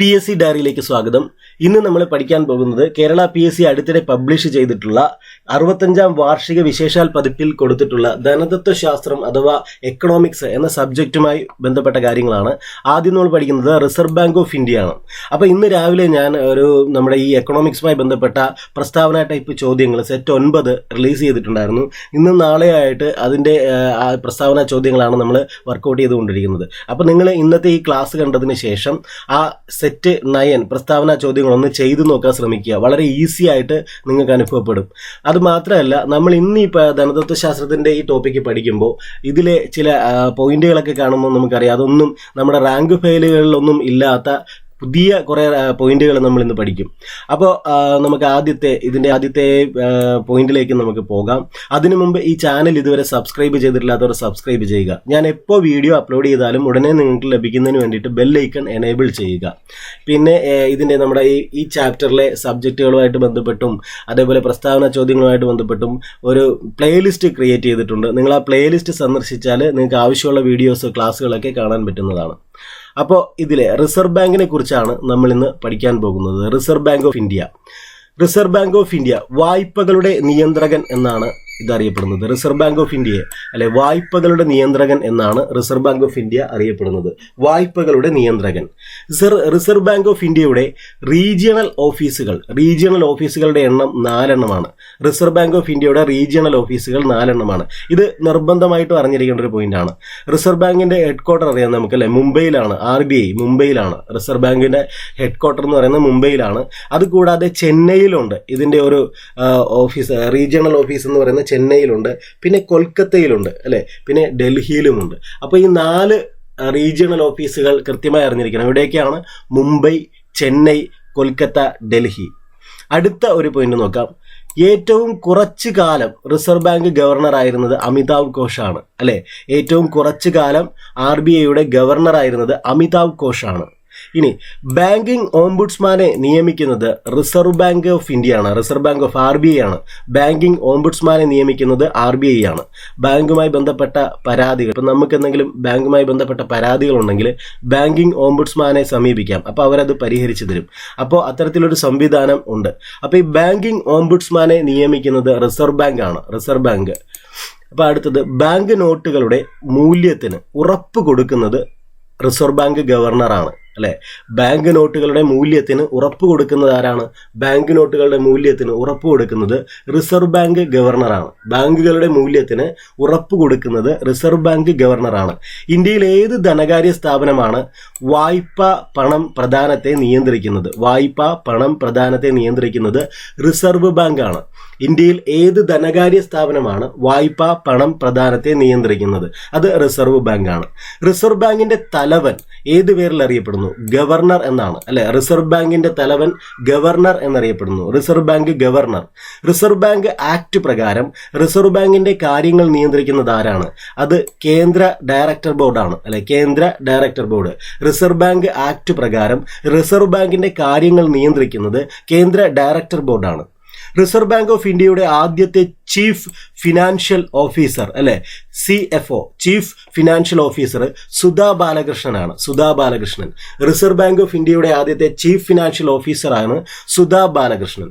P S C ഡയറിയിലേക്ക് സ്വാഗതം. ഇന്ന് നമ്മൾ പഠിക്കാൻ പോകുന്നത് കേരള പി എസ് സി അടുത്തിടെ പബ്ലിഷ് ചെയ്തിട്ടുള്ള അറുപത്തഞ്ചാം വാർഷിക വിശേഷാൽ പതിപ്പിൽ കൊടുത്തിട്ടുള്ള ധനതത്വ ശാസ്ത്രം അഥവാ എക്കണോമിക്സ് എന്ന സബ്ജക്റ്റുമായി ബന്ധപ്പെട്ട കാര്യങ്ങളാണ് ആദ്യം നമ്മൾ പഠിക്കുന്നത് റിസർവ് ബാങ്ക് ഓഫ് ഇന്ത്യ ആണ്. അപ്പോൾ ഇന്ന് രാവിലെ ഞാൻ ഒരു നമ്മുടെ ഈ എക്കണോമിക്സുമായി ബന്ധപ്പെട്ട പ്രസ്താവന ടൈപ്പ് ചോദ്യങ്ങൾ സെറ്റ് ഒൻപത് റിലീസ് ചെയ്തിട്ടുണ്ടായിരുന്നു. ഇന്ന് നാളെയായിട്ട് അതിന്റെ പ്രസ്താവന ചോദ്യങ്ങളാണ് നമ്മൾ വർക്കൗട്ട് ചെയ്തുകൊണ്ടിരിക്കുന്നത്. അപ്പോൾ നിങ്ങൾ ഇന്നത്തെ ഈ ക്ലാസ് കണ്ടതിന് ശേഷം ആ നയൻ പ്രസ്താവന ചോദ്യങ്ങളൊന്ന് ചെയ്തു നോക്കാൻ ശ്രമിക്കുക. വളരെ ഈസി ആയിട്ട് നിങ്ങൾക്ക് അനുഭവപ്പെടും. അത് മാത്രമല്ല നമ്മൾ ഇന്ന് ഈ ധനതത്വശാസ്ത്രത്തിന്റെ ഈ ടോപ്പിക്ക് പഠിക്കുമ്പോൾ ഇതിലെ ചില പോയിന്റുകളൊക്കെ കാണുമ്പോൾ നമുക്കറിയാം. അതൊന്നും നമ്മുടെ റാങ്ക് ഫയലുകളിലൊന്നും ഇല്ലാത്ത പുതിയ കുറേ പോയിന്റുകൾ നമ്മൾ ഇന്ന് പഠിക്കും. അപ്പോൾ നമുക്ക് ആദ്യത്തെ ഇതിന്റെ ആദ്യത്തെ പോയിന്റിലേക്ക് നമുക്ക് പോകാം. അതിനു മുമ്പ് ഈ ചാനൽ ഇതുവരെ സബ്സ്ക്രൈബ് ചെയ്തിട്ടില്ലാത്തവർ സബ്സ്ക്രൈബ് ചെയ്യുക. ഞാൻ എപ്പോൾ വീഡിയോ അപ്ലോഡ് ചെയ്താലും ഉടനെ നിങ്ങൾക്ക് ലഭിക്കുന്നതിന് വേണ്ടിയിട്ട് ബെല്ലൈക്കൺ എനേബിൾ ചെയ്യുക. പിന്നെ ഇതിന്റെ നമ്മുടെ ഈ ഈ ചാപ്റ്ററിലെ സബ്ജക്റ്റുകളുമായിട്ട് ബന്ധപ്പെട്ടും അതേപോലെ പ്രസ്താവന ചോദ്യങ്ങളുമായിട്ട് ബന്ധപ്പെട്ടും ഒരു പ്ലേലിസ്റ്റ് ക്രിയേറ്റ് ചെയ്തിട്ടുണ്ട്. നിങ്ങൾ ആ പ്ലേലിസ്റ്റ് സന്ദർശിച്ചാൽ നിങ്ങൾക്ക് ആവശ്യമുള്ള വീഡിയോസ് ക്ലാസ്സുകളൊക്കെ കാണാൻ പറ്റുന്നതാണ്. അപ്പോൾ ഇതിലെ റിസർവ് ബാങ്കിനെ കുറിച്ചാണ് നമ്മൾ ഇന്ന് പഠിക്കാൻ പോകുന്നത്. Reserve Bank of India Reserve Bank of India വായ്പകളുടെ നിയന്ത്രകൻ എന്നാണ് ഇതറിയപ്പെടുന്നത്. റിസർവ് ബാങ്ക് ഓഫ് ഇന്ത്യയെ അല്ലെ വായ്പകളുടെ നിയന്ത്രകൻ എന്നാണ് റിസർവ് ബാങ്ക് ഓഫ് ഇന്ത്യ അറിയപ്പെടുന്നത്. വായ്പകളുടെ നിയന്ത്രകൻ. സർ റിസർവ് ബാങ്ക് ഓഫ് ഇന്ത്യയുടെ റീജിയണൽ ഓഫീസുകൾ റീജിയണൽ ഓഫീസുകളുടെ എണ്ണം നാലെണ്ണമാണ്. റിസർവ് ബാങ്ക് ഓഫ് ഇന്ത്യയുടെ റീജിയണൽ ഓഫീസുകൾ നാലെണ്ണമാണ്. ഇത് നിർബന്ധമായിട്ടും അറിഞ്ഞിരിക്കേണ്ട ഒരു പോയിന്റാണ് റിസർവ് ബാങ്കിന്റെ ഹെഡ് ക്വാർട്ടർ അറിയാം അല്ലെ മുംബൈയിലാണ് ആർ ബി ഐ മുംബൈയിലാണ്. റിസർവ് ബാങ്കിന്റെ ഹെഡ് ക്വാർട്ടർ എന്ന് പറയുന്നത് മുംബൈയിലാണ്. അതുകൂടാതെ ചെന്നൈയിലുണ്ട്. ഇതിന്റെ ഒരു ഓഫീസ് റീജിയണൽ ഓഫീസ് എന്ന് പറയുന്നത് ചെന്നൈയിലുണ്ട് പിന്നെ കൊൽക്കത്തയിലുണ്ട് അല്ലേ? പിന്നെ ഡൽഹിയിലുമുണ്ട്. അപ്പോൾ ഈ നാല് റീജിയണൽ ഓഫീസുകൾ കൃത്യമായി അറിഞ്ഞിരിക്കണം. ഇവിടെയൊക്കെയാണ് മുംബൈ ചെന്നൈ കൊൽക്കത്ത ഡൽഹി. അടുത്ത ഒരു പോയിന്റ് നോക്കാം. ഏറ്റവും കുറച്ച് കാലം റിസർവ് ബാങ്ക് ഗവർണർ ആയിരുന്നത് അമിതാവ് ഘോഷാണ് അല്ലേ? ഏറ്റവും കുറച്ച് കാലം ആർ ബി ഐയുടെ ഗവർണർ ആയിരുന്നത് അമിതാവ് ഘോഷാണ്. ഇനി ബാങ്കിങ് ഓംബുഡ്സ്മാനെ നിയമിക്കുന്നത് റിസർവ് ബാങ്ക് ഓഫ് ഇന്ത്യ ആണ് Reserve Bank of R B I ആണ്. ബാങ്കിങ് ഓംബുഡ്സ്മാനെ നിയമിക്കുന്നത് ആർ ബി ഐ ആണ്. ബാങ്കുമായി ബന്ധപ്പെട്ട പരാതികൾ ഇപ്പം നമുക്ക് എന്തെങ്കിലും ബാങ്കുമായി ബന്ധപ്പെട്ട പരാതികൾ ഉണ്ടെങ്കിൽ ബാങ്കിംഗ് ഓംബുഡ്സ്മാനെ സമീപിക്കാം. അപ്പോൾ അവരത് പരിഹരിച്ചു തരും. അപ്പോൾ അത്തരത്തിലൊരു സംവിധാനം ഉണ്ട്. അപ്പോൾ ഈ ബാങ്കിങ് ഓംബുഡ്സ്മാനെ നിയമിക്കുന്നത് റിസർവ് ബാങ്ക് ആണ് റിസർവ് ബാങ്ക്. അപ്പോൾ അടുത്തത് ബാങ്ക് നോട്ടുകളുടെ മൂല്യത്തിന് ഉറപ്പ് കൊടുക്കുന്നത് റിസർവ് ബാങ്ക് ഗവർണറാണ്. അല്ലെ? ബാങ്ക് നോട്ടുകളുടെ മൂല്യത്തിന് ഉറപ്പ് കൊടുക്കുന്നത് ആരാണ്? ബാങ്ക് നോട്ടുകളുടെ മൂല്യത്തിന് ഉറപ്പ് കൊടുക്കുന്നത് റിസർവ് ബാങ്ക് ഗവർണറാണ് ബാങ്കുകളുടെ മൂല്യത്തിന് ഉറപ്പ് കൊടുക്കുന്നത് റിസർവ് ബാങ്ക് ഗവർണറാണ് ഇന്ത്യയിൽ ഏത് ധനകാര്യ സ്ഥാപനമാണ് വായ്പ പണം പ്രധാനത്തെ നിയന്ത്രിക്കുന്നത്? വായ്പ പണം പ്രധാനത്തെ നിയന്ത്രിക്കുന്നത് റിസർവ് ബാങ്ക് ആണ്. ഇന്ത്യയിൽ ഏത് ധനകാര്യ സ്ഥാപനമാണ് വായ്പ പണം പ്രധാനത്തെ നിയന്ത്രിക്കുന്നത്? അത് റിസർവ് ബാങ്ക് ആണ്. റിസർവ് ബാങ്കിന്റെ തലവൻ ഏത് പേരിൽ അറിയപ്പെടുന്നു? ഗവർണർ എന്നാണ്. അല്ലെ? റിസർവ് ബാങ്കിന്റെ തലവൻ ഗവർണർ എന്നറിയപ്പെടുന്നു. Reserve Bank governor. Reserve Bank Act പ്രകാരം റിസർവ് ബാങ്കിന്റെ കാര്യങ്ങൾ നിയന്ത്രിക്കുന്നത് ആരാണ്? അത് കേന്ദ്ര ഡയറക്ടർ ബോർഡാണ്. അല്ലെ? കേന്ദ്ര director board. Reserve Bank Act പ്രകാരം റിസർവ് ബാങ്കിന്റെ കാര്യങ്ങൾ നിയന്ത്രിക്കുന്നത് കേന്ദ്ര ഡയറക്ടർ ബോർഡാണ്. റിസർവ് ബാങ്ക് ഓഫ് ഇന്ത്യയുടെ ആദ്യത്തെ ചീഫ് ഫിനാൻഷ്യൽ ഓഫീസർ അല്ലെ? C F O chief financial officer Sudha ബാലകൃഷ്ണനാണ് Sudha Balakrishnan. Reserve Bank of ഇന്ത്യയുടെ ആദ്യത്തെ ചീഫ് ഫിനാൻഷ്യൽ ഓഫീസറാണ് സുധാ ബാലകൃഷ്ണൻ.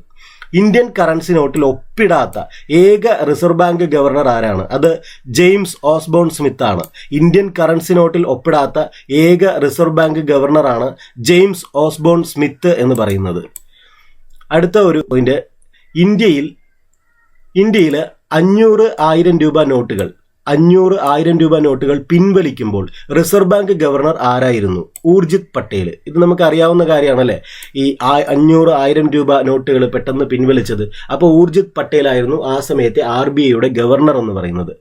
ഇന്ത്യൻ കറൻസി നോട്ടിൽ ഒപ്പിടാത്ത ഏക റിസർവ് ബാങ്ക് ഗവർണർ ആരാണ്? അത് ജെയിംസ് ഓസ്ബോൺ സ്മിത്ത് ആണ്. ഇന്ത്യൻ കറൻസി നോട്ടിൽ ഒപ്പിടാത്ത ഏക റിസർവ് ബാങ്ക് ഗവർണറാണ് ജെയിംസ് ഓസ്ബോൺ സ്മിത്ത് എന്ന് പറയുന്നത്. അടുത്ത ഒരു പോയിന്റ് ഇന്ത്യയിൽ ഇന്ത്യയിൽ അഞ്ഞൂറ് ആയിരം രൂപ നോട്ടുകൾ. അഞ്ഞൂറ് ആയിരം രൂപ നോട്ടുകൾ പിൻവലിക്കുമ്പോൾ റിസർവ് ബാങ്ക് ഗവർണർ ആരായിരുന്നു? ഊർജിത് പട്ടേൽ ഇത് നമുക്ക് അറിയാവുന്ന കാര്യമാണല്ലേ? ഈ അഞ്ഞൂറ് ആയിരം രൂപ നോട്ടുകൾ പെട്ടെന്ന് പിൻവലിച്ചത്. അപ്പോൾ ഊർജിത് പട്ടേലായിരുന്നു ആ സമയത്തെ ആർ ബി ഐയുടെ ഗവർണർ എന്ന് പറയുന്നത്.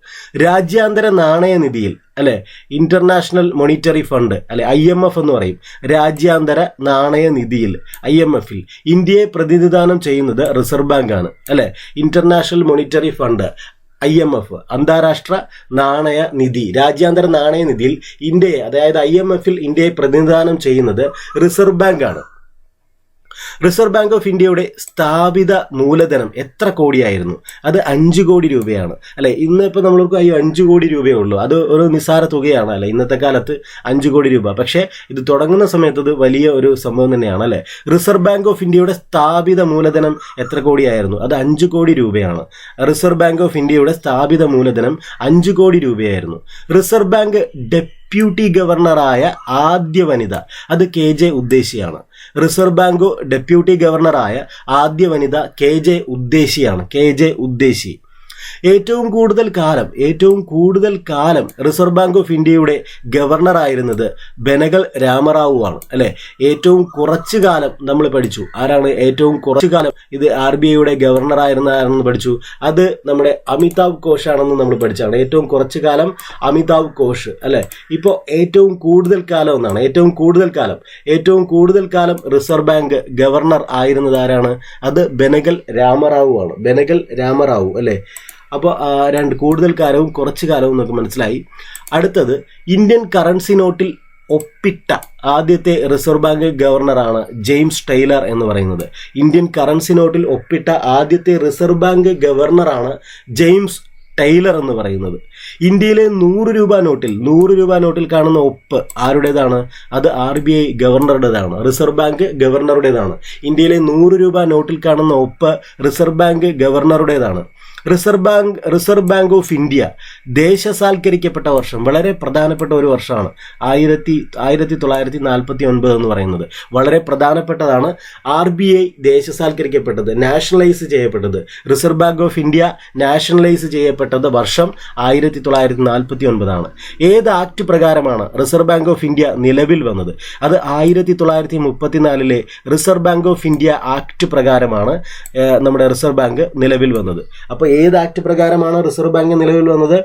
രാജ്യാന്തര നാണയനിധിയിൽ അല്ലെ? ഇന്റർനാഷണൽ മോണിറ്ററി ഫണ്ട് അല്ലെ ഐ എം എഫ് എന്ന് പറയും. രാജ്യാന്തര നാണയനിധിയിൽ ഐ എം എഫിൽ. ഇന്ത്യയെ പ്രതിനിധാനം ചെയ്യുന്നത് റിസർവ് ബാങ്കാണ് അല്ലെ? International Monetary Fund I M F അന്താരാഷ്ട്ര നാണയ നിധി രാജ്യാന്തര നാണയ നിധിയിൽ ഇന്ത്യയെ അതായത് ഐ എം എഫിൽ ഇന്ത്യയെ പ്രതിനിധാനം ചെയ്യുന്നത് റിസർവ് ബാങ്കാണ്. റിസർവ് ബാങ്ക് ഓഫ് ഇന്ത്യയുടെ സ്ഥാപിത മൂലധനം എത്ര കോടിയായിരുന്നു? അത് അഞ്ച് കോടി രൂപയാണ്. അല്ലെ? ഇന്ന് ഇപ്പോൾ നമ്മൾക്ക് അയ്യോ അഞ്ച് കോടി രൂപയേ ഉള്ളൂ. അത് ഒരു നിസ്സാര തുകയാണ് അല്ലെ? ഇന്നത്തെ കാലത്ത് അഞ്ച് കോടി രൂപ. പക്ഷേ ഇത് തുടങ്ങുന്ന സമയത്ത് അത് വലിയ ഒരു സംഭവം തന്നെയാണ് അല്ലെ? റിസർവ് ബാങ്ക് ഓഫ് ഇന്ത്യയുടെ സ്ഥാപിത മൂലധനം എത്ര കോടിയായിരുന്നു? അത് അഞ്ച് കോടി രൂപയാണ്. റിസർവ് ബാങ്ക് ഓഫ് ഇന്ത്യയുടെ സ്ഥാപിത മൂലധനം അഞ്ച് കോടി രൂപയായിരുന്നു. റിസർവ് ബാങ്ക് ഡെപ്യൂട്ടി ഗവർണറായ ആദ്യ വനിത അത് കെ ജെ ഉദ്ദേശിയാണ്. റിസർവ് ബാങ്ക് ഡെപ്യൂട്ടി ഗവർണറായ ആദ്യ വനിത കെ ജെ ഉദ്ദേശിയാണ് കെ ജെ ഉദ്ദേശി ഏറ്റവും കൂടുതൽ കാലം ഏറ്റവും കൂടുതൽ കാലം റിസർവ് ബാങ്ക് ഓഫ് ഇന്ത്യയുടെ ഗവർണർ ആയിരുന്നത് ബെനഗൽ രാമറാവു ആണ് അല്ലെ? ഏറ്റവും കുറച്ചു കാലം നമ്മൾ പഠിച്ചു. ആരാണ് ഏറ്റവും കുറച്ചു കാലം? ഇത് ആർ ബി ഐയുടെ ഗവർണർ ആയിരുന്ന പഠിച്ചു. അത് നമ്മുടെ അമിതാഭ് ഘോഷ് ആണെന്ന് നമ്മൾ പഠിച്ചാണ്. ഏറ്റവും കുറച്ചു കാലം അമിതാഭ് ഘോഷ് അല്ലെ? ഇപ്പോൾ ഏറ്റവും കൂടുതൽ കാലം എന്നാണ്. ഏറ്റവും കൂടുതൽ കാലം. ഏറ്റവും കൂടുതൽ കാലം റിസർവ് ബാങ്ക് ഗവർണർ ആയിരുന്നത് ആരാണ്? അത് ബെനഗൽ രാമറാവു ആണ്. ബെനഗൽ രാമറാവു അല്ലെ? അപ്പോൾ രണ്ട് കൂടുതൽ കാലവും കുറച്ച് കാലവും നമുക്ക് മനസ്സിലായി. അടുത്തത് ഇന്ത്യൻ കറൻസി നോട്ടിൽ ഒപ്പിട്ട ആദ്യത്തെ റിസർവ് ബാങ്ക് ഗവർണറാണ് ജെയിംസ് ടൈലർ എന്ന് പറയുന്നത്. ഇന്ത്യൻ കറൻസി നോട്ടിൽ ഒപ്പിട്ട ആദ്യത്തെ റിസർവ് ബാങ്ക് ഗവർണറാണ് ജെയിംസ് ടൈലർ എന്ന് പറയുന്നത്. ഇന്ത്യയിലെ നൂറ് രൂപ നോട്ടിൽ നൂറ് രൂപ നോട്ടിൽ കാണുന്ന ഒപ്പ് ആരുടേതാണ്? അത് ആർ ബി ഐ ഗവർണറുടേതാണ് റിസർവ് ബാങ്ക് ഗവർണറുടേതാണ് ഇന്ത്യയിലെ നൂറ് രൂപ നോട്ടിൽ കാണുന്ന ഒപ്പ് reserve bank ഗവർണറുടേതാണ് reserve bank reserve bank of India ദേശസാൽക്കരിക്കപ്പെട്ട വർഷം വളരെ പ്രധാനപ്പെട്ട ഒരു വർഷമാണ്. ആയിരത്തി ആയിരത്തി തൊള്ളായിരത്തി നാൽപ്പത്തി ഒൻപത് എന്ന് പറയുന്നത്. വളരെ പ്രധാനപ്പെട്ടതാണ് ആർ ബി ഐ ദേശസാൽക്കരിക്കപ്പെട്ടത് നാഷണലൈസ് ചെയ്യപ്പെട്ടത്. Reserve bank of India nationalise ചെയ്യപ്പെട്ടത് വർഷം ആയിരത്തി തൊള്ളായിരത്തി നാൽപ്പത്തി ഒൻപതാണ് ഏത് ആക്ട് പ്രകാരമാണ് റിസർവ് ബാങ്ക് ഓഫ് ഇന്ത്യ നിലവിൽ വന്നത്? അത് ആയിരത്തി തൊള്ളായിരത്തി മുപ്പത്തിനാലിലെ reserve bank of India act പ്രകാരമാണ് നമ്മുടെ റിസർവ് ബാങ്ക് നിലവിൽ വന്നത്. അപ്പോൾ ഏത് ആക്ട് പ്രകാരമാണ് റിസർവ് ബാങ്ക് നിലവിൽ വന്നത്?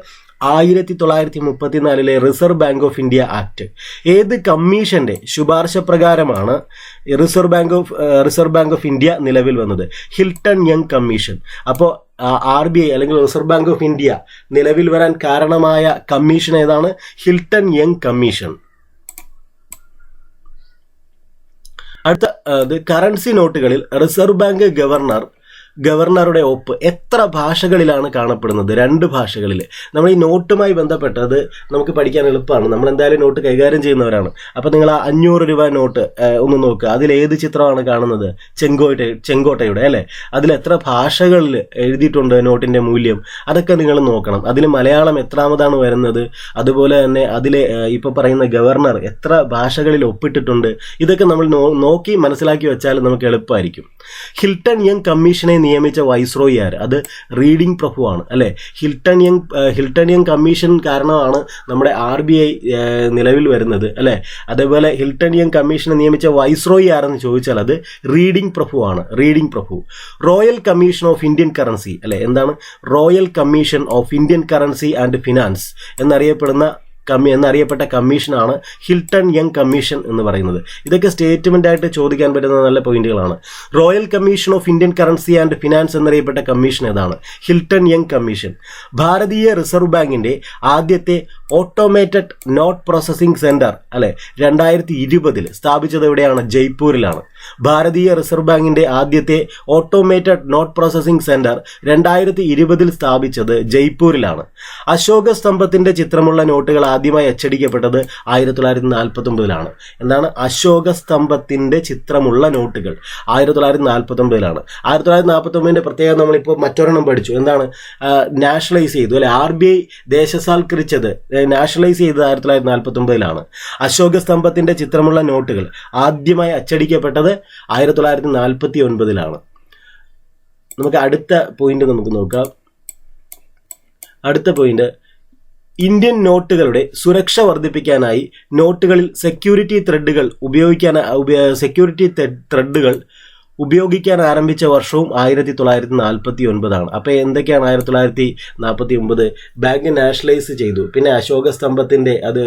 ആയിരത്തി തൊള്ളായിരത്തി മുപ്പത്തിനാലിലെ reserve bank of India act. ഏത് കമ്മീഷന്റെ ശുപാർശ പ്രകാരമാണ് reserve bank of reserve bank of India നിലവിൽ വന്നത്? Hilton Young commission. അപ്പോൾ ആർ ബി ഐ അല്ലെങ്കിൽ റിസർവ് ബാങ്ക് ഓഫ് ഇന്ത്യ നിലവിൽ വരാൻ കാരണമായ കമ്മീഷൻ ഏതാണ്? Hilton young commission. അടുത്ത കറൻസി നോട്ടുകളിൽ റിസർവ് ബാങ്ക് ഗവർണർ ഗവർണറുടെ ഒപ്പ് എത്ര ഭാഷകളിലാണ് കാണപ്പെടുന്നത്? രണ്ട് ഭാഷകളിൽ നമ്മൾ ഈ നോട്ടുമായി ബന്ധപ്പെട്ടത് നമുക്ക് പഠിക്കാൻ എളുപ്പമാണ്. നമ്മൾ എന്തായാലും നോട്ട് കൈകാര്യം ചെയ്യുന്നവരാണ്. അപ്പോൾ നിങ്ങൾ ആ അഞ്ഞൂറ് രൂപ നോട്ട് ഒന്ന് നോക്കുക അതിൽ ഏത് ചിത്രമാണ് കാണുന്നത്? ചെങ്കോട്ട ചെങ്കോട്ടയുടെ അല്ലേ? അതിൽ എത്ര ഭാഷകളിൽ എഴുതിയിട്ടുണ്ട് നോട്ടിന്റെ മൂല്യം? അതൊക്കെ നിങ്ങൾ നോക്കണം. അതിൽ മലയാളം എത്രാമതാണ് വരുന്നത്? അതുപോലെ തന്നെ അതിൽ ഇപ്പോൾ പറയുന്ന ഗവർണർ എത്ര ഭാഷകളിൽ ഒപ്പിട്ടിട്ടുണ്ട്? ഇതൊക്കെ നമ്മൾ നോക്കി മനസ്സിലാക്കി വെച്ചാൽ നമുക്ക് എളുപ്പമായിരിക്കും. ഹിൽട്ടൺ യങ് കമ്മീഷനെ നിയമിച്ച വൈസ്രോയി ആര്? അത് റീഡിംഗ് ആണ് അല്ലെ? Hilton Young Hilton Young commission കാരണമാണ് നമ്മുടെ ആർ ബി ഐ നിലവിൽ വരുന്നത് അല്ലെ? അതേപോലെ ഹിൽട്ടൺ യങ് കമ്മീഷനെ നിയമിച്ച വൈസ്രോയി ആരെന്ന് ചോദിച്ചാൽ അത് റീഡിംഗ് ആണ് Reading Prabhu. Royal commission of Indian currency അല്ലെ? എന്താണ്? Royal commission of Indian currency and finance എന്നറിയപ്പെടുന്ന കമ്മി എന്നറിയപ്പെട്ട കമ്മീഷനാണ് ഹിൽട്ടൺ യങ് കമ്മീഷൻ എന്ന് പറയുന്നത്. ഇതൊക്കെ സ്റ്റേറ്റ്മെന്റ് ആയിട്ട് ചോദിക്കാൻ പറ്റുന്ന നല്ല പോയിന്റുകളാണ്. Royal commission of Indian currency and finance എന്നറിയപ്പെട്ട commission ഏതാണ്? Hilton Young commission. ഭാരതീയ റിസർവ് ബാങ്കിന്റെ ആദ്യത്തെ ഓട്ടോമേറ്റഡ് നോട്ട് പ്രോസസ്സിംഗ് സെന്റർ അല്ലെ? രണ്ടായിരത്തി ഇരുപതിൽ സ്ഥാപിച്ചത് എവിടെയാണ്? ജയ്പൂരിലാണ്. ഭാരതീയ റിസർവ് ബാങ്കിന്റെ ആദ്യത്തെ ഓട്ടോമേറ്റഡ് നോട്ട് പ്രോസസ്സിംഗ് സെന്റർ രണ്ടായിരത്തി ഇരുപതിൽ സ്ഥാപിച്ചത് ജയ്പൂരിലാണ്. അശോക സ്തംഭത്തിന്റെ ചിത്രമുള്ള നോട്ടുകൾ ആദ്യമായി അച്ചടിക്കപ്പെട്ടത് ആയിരത്തി തൊള്ളായിരത്തി നാൽപ്പത്തി ഒമ്പതിലാണ് എന്താണ്? അശോക സ്തംഭത്തിന്റെ ചിത്രമുള്ള നോട്ടുകൾ ആയിരത്തി തൊള്ളായിരത്തി നാൽപ്പത്തി ഒമ്പതിലാണ് ആയിരത്തി തൊള്ളായിരത്തി നാൽപ്പത്തി ഒമ്പതിന്റെ പ്രത്യേകത നമ്മളിപ്പോൾ മറ്റൊരെണ്ണം പഠിച്ചു. എന്താണ്? നാഷണലൈസ് ചെയ്തു അല്ലെ? ആർ ബി ഐ ദേശസാൽക്കരിച്ചത് നാഷണലൈസ് ചെയ്തത് ആയിരത്തി തൊള്ളായിരത്തി നാൽപ്പത്തി ഒമ്പതിലാണ് അശോക സ്തംഭത്തിന്റെ ചിത്രമുള്ള നോട്ടുകൾ ആദ്യമായി അച്ചടിക്കപ്പെട്ടത് ആയിരത്തി തൊള്ളായിരത്തി നാൽപ്പത്തി ഒൻപതിലാണ് നമുക്ക് അടുത്ത പോയിന്റ് നമുക്ക് നോക്കാം. അടുത്ത പോയിന്റ് ഇന്ത്യൻ നോട്ടുകളുടെ സുരക്ഷ വർദ്ധിപ്പിക്കാനായി നോട്ടുകളിൽ സെക്യൂരിറ്റി ത്രെഡുകൾ ഉപയോഗിക്കാൻ സെക്യൂരിറ്റി ത്രെഡുകൾ ഉപയോഗിക്കാൻ ആരംഭിച്ച വർഷവും ആയിരത്തി തൊള്ളായിരത്തി നാൽപ്പത്തി ഒൻപതാണ് അപ്പോൾ എന്തൊക്കെയാണ് ആയിരത്തി തൊള്ളായിരത്തി നാൽപ്പത്തി ഒമ്പത് ബാങ്ക് നാഷണലൈസ് ചെയ്തു. പിന്നെ അശോക സ്തംഭത്തിന്റെ അത്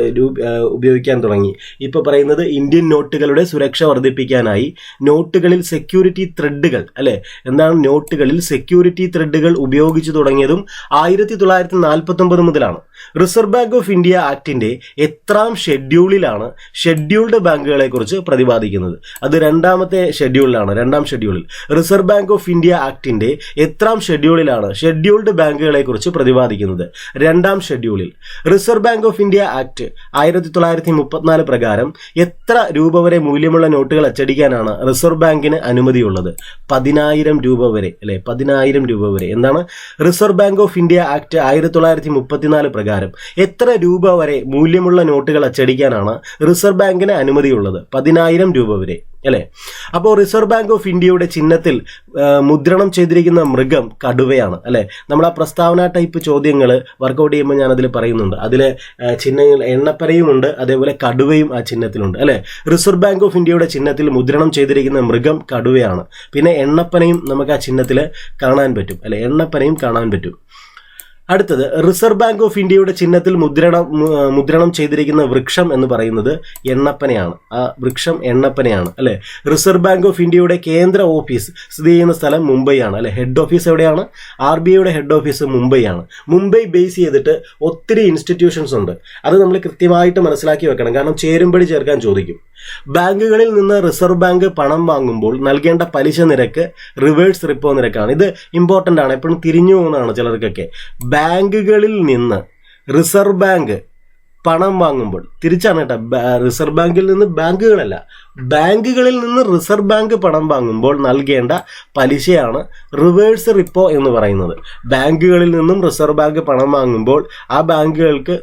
ഉപയോഗിക്കാൻ തുടങ്ങി. ഇപ്പോൾ പറയുന്നത് ഇന്ത്യൻ നോട്ടുകളുടെ സുരക്ഷ വർദ്ധിപ്പിക്കാനായി നോട്ടുകളിൽ സെക്യൂരിറ്റി ത്രെഡുകൾ അല്ലെ? എന്താണ് നോട്ടുകളിൽ സെക്യൂരിറ്റി ത്രെഡുകൾ ഉപയോഗിച്ചു തുടങ്ങിയതും ആയിരത്തി തൊള്ളായിരത്തി നാൽപ്പത്തി ഒമ്പത് മുതലാണ്. റിസർവ് ബാങ്ക് ഓഫ് ഇന്ത്യ ആക്ടിന്റെ എത്രാം ഷെഡ്യൂളിലാണ് ഷെഡ്യൂൾഡ് ബാങ്കുകളെ കുറിച്ച് പ്രതിപാദിക്കുന്നത്. അത് രണ്ടാമത്തെ ഷെഡ്യൂളിലാണ് രണ്ടാം ഷെഡ്യൂളിൽ. റിസർവ് ബാങ്ക് ഓഫ് ഇന്ത്യ ആക്ടിന്റെ എത്രാം ഷെഡ്യൂളിലാണ് ഷെഡ്യൂൾഡ് ബാങ്കുകളെ കുറിച്ച് പ്രതിപാദിക്കുന്നത്. രണ്ടാം ഷെഡ്യൂളിൽ. Reserve bank of India act ആയിരത്തി തൊള്ളായിരത്തി മുപ്പത്തിനാല് പ്രകാരം എത്ര രൂപ വരെ മൂല്യമുള്ള നോട്ടുകൾ അച്ചടിക്കാനാണ് റിസർവ് ബാങ്കിന് അനുമതിയുള്ളത്? പതിനായിരം രൂപ വരെ അല്ലെ? പതിനായിരം രൂപ വരെ. എന്താണ്? Reserve bank of India act ആയിരത്തി തൊള്ളായിരത്തി മുപ്പത്തിനാല് പ്രകാരം എത്ര രൂപ വരെ മൂല്യമുള്ള നോട്ടുകൾ അച്ചടിക്കാനാണ് റിസർവ് ബാങ്കിന് അനുമതിയുള്ളത്? പതിനായിരം രൂപ വരെ അല്ലേ? അപ്പോൾ റിസർവ് ബാങ്ക് ഓഫ് ഇന്ത്യയുടെ ചിഹ്നത്തിൽ മുദ്രണം ചെയ്തിരിക്കുന്ന മൃഗം കടുവയാണ് അല്ലേ? നമ്മൾ ആ പ്രസ്താവന ടൈപ്പ് ചോദ്യങ്ങൾ വർക്കൗട്ട് ചെയ്യുമ്പോൾ ഞാൻ അതിൽ പറയുന്നുണ്ട് അതിൽ ചിഹ്നങ്ങൾ എണ്ണപ്പരയുമുണ്ട് അതേപോലെ കടുവയും ആ ചിഹ്നത്തിലുണ്ട് അല്ലേ? റിസർവ് ബാങ്ക് ഓഫ് ഇന്ത്യയുടെ ചിഹ്നത്തിൽ മുദ്രണം ചെയ്തിരിക്കുന്ന മൃഗം കടുവയാണ്. പിന്നെ എണ്ണപ്പനയും നമുക്ക് ആ ചിഹ്നത്തിൽ കാണാൻ പറ്റും അല്ലെ? എണ്ണപ്പനയും കാണാൻ പറ്റും. അടുത്തത് റിസർവ് ബാങ്ക് ഓഫ് ഇന്ത്യയുടെ ചിഹ്നത്തിൽ മുദ്രണം മുദ്രണം ചെയ്തിരിക്കുന്ന വൃക്ഷം എന്ന് പറയുന്നത് എണ്ണപ്പനയാണ്. ആ വൃക്ഷം എണ്ണപ്പനയാണ് അല്ലെ? റിസർവ് ബാങ്ക് ഓഫ് ഇന്ത്യയുടെ കേന്ദ്ര ഓഫീസ് സ്ഥിതി ചെയ്യുന്ന സ്ഥലം മുംബൈയാണ് അല്ലെ? ഹെഡ് ഓഫീസ് എവിടെയാണ്? ആർ ബി ഐയുടെ ഹെഡ് ഓഫീസ് മുംബൈയാണ്. മുംബൈ ബേസ് ചെയ്തിട്ട് ഒത്തിരി ഇൻസ്റ്റിറ്റ്യൂഷൻസ് ഉണ്ട്. അത് നമ്മൾ കൃത്യമായിട്ട് മനസ്സിലാക്കി വെക്കണം. കാരണം ചേരുംപടി ചേർക്കാൻ ചോദിക്കും. ബാങ്കുകളിൽ നിന്ന് റിസർവ് ബാങ്ക് പണം വാങ്ങുമ്പോൾ നൽകേണ്ട പലിശ നിരക്ക് റിവേഴ്സ് റിപ്പോ നിരക്കാണ്. ഇത് ഇമ്പോർട്ടന്റ് ആണ്. എപ്പോഴും തിരിഞ്ഞു പോകുന്നതാണ് ചിലർക്കൊക്കെ. ബാങ്കുകളിൽ നിന്ന് റിസർവ് ബാങ്ക് പണം വാങ്ങുമ്പോൾ. തിരിച്ചാണ് കേട്ടോ റിസർവ് ബാങ്കിൽ നിന്ന് ബാങ്കുകളല്ല. ബാങ്കുകളിൽ നിന്ന് റിസർവ് ബാങ്ക് പണം വാങ്ങുമ്പോൾ നൽകേണ്ട പലിശയാണ് റിവേഴ്സ് റിപ്പോ എന്ന് പറയുന്നത്. ബാങ്കുകളിൽ നിന്നും റിസർവ് ബാങ്ക് പണം വാങ്ങുമ്പോൾ ആ ബാങ്കുകൾക്ക്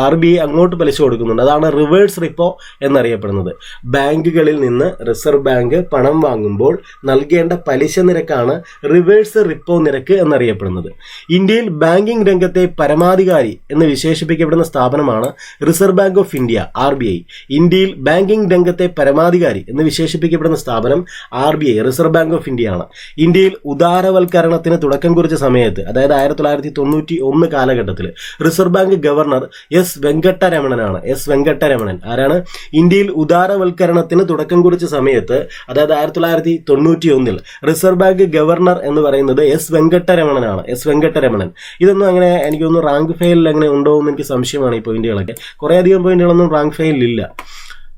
ആർ ബി ഐ അങ്ങോട്ട് പലിശ കൊടുക്കുന്നുണ്ട്. അതാണ് റിവേഴ്സ് റിപ്പോ എന്നറിയപ്പെടുന്നത്. ബാങ്കുകളിൽ നിന്ന് റിസർവ് ബാങ്ക് പണം വാങ്ങുമ്പോൾ നൽകേണ്ട പലിശ നിരക്കാണ് റിവേഴ്സ് റിപ്പോ നിരക്ക് എന്നറിയപ്പെടുന്നത്. ഇന്ത്യയിൽ ബാങ്കിംഗ് രംഗത്തെ പരമാധികാരി എന്ന് വിശേഷിപ്പിക്കപ്പെടുന്ന സ്ഥാപനമാണ് reserve bank of India R B I. ഇന്ത്യയിൽ ബാങ്കിംഗ് രംഗത്തെ പരമാധികാരി എന്ന് വിശേഷിപ്പിക്കപ്പെടുന്ന സ്ഥാപനം R B I reserve bank of India ആണ് ഇന്ത്യയിൽ ഉദാരവൽക്കരണത്തിന് തുടക്കം കുറിച്ച സമയത്ത് അതായത് ആയിരത്തി തൊള്ളായിരത്തി തൊണ്ണൂറ്റി ഒന്ന് കാലഘട്ടത്തിൽ റിസർവ് ബാങ്ക് ഗവർണർ എസ് വെങ്കട്ടരമണനാണ്. എസ് വെങ്കട്ടരമണൻ ആരാണ്? ഇന്ത്യയിൽ ഉദാരവൽക്കരണത്തിന് തുടക്കം കുറിച്ച സമയത്ത് അതായത് ആയിരത്തി തൊള്ളായിരത്തി തൊണ്ണൂറ്റി ഒന്നിൽ റിസർവ് ബാങ്ക് ഗവർണർ എന്ന് പറയുന്നത് എസ് വെങ്കട്ടരമണനാണ്. എസ് വെങ്കട്ടരമണൻ. ഇതൊന്നും അങ്ങനെ എനിക്കൊന്നും റാങ്ക് ഫെയിലിൽ അങ്ങനെ ഉണ്ടോ എന്ന് എനിക്ക് സംശയമാണ് ഈ പോയിന്റുകളൊക്കെ കുറേയധികം പോയിന്റുകളൊന്നും റാങ്ക് ഫൈനലില്ല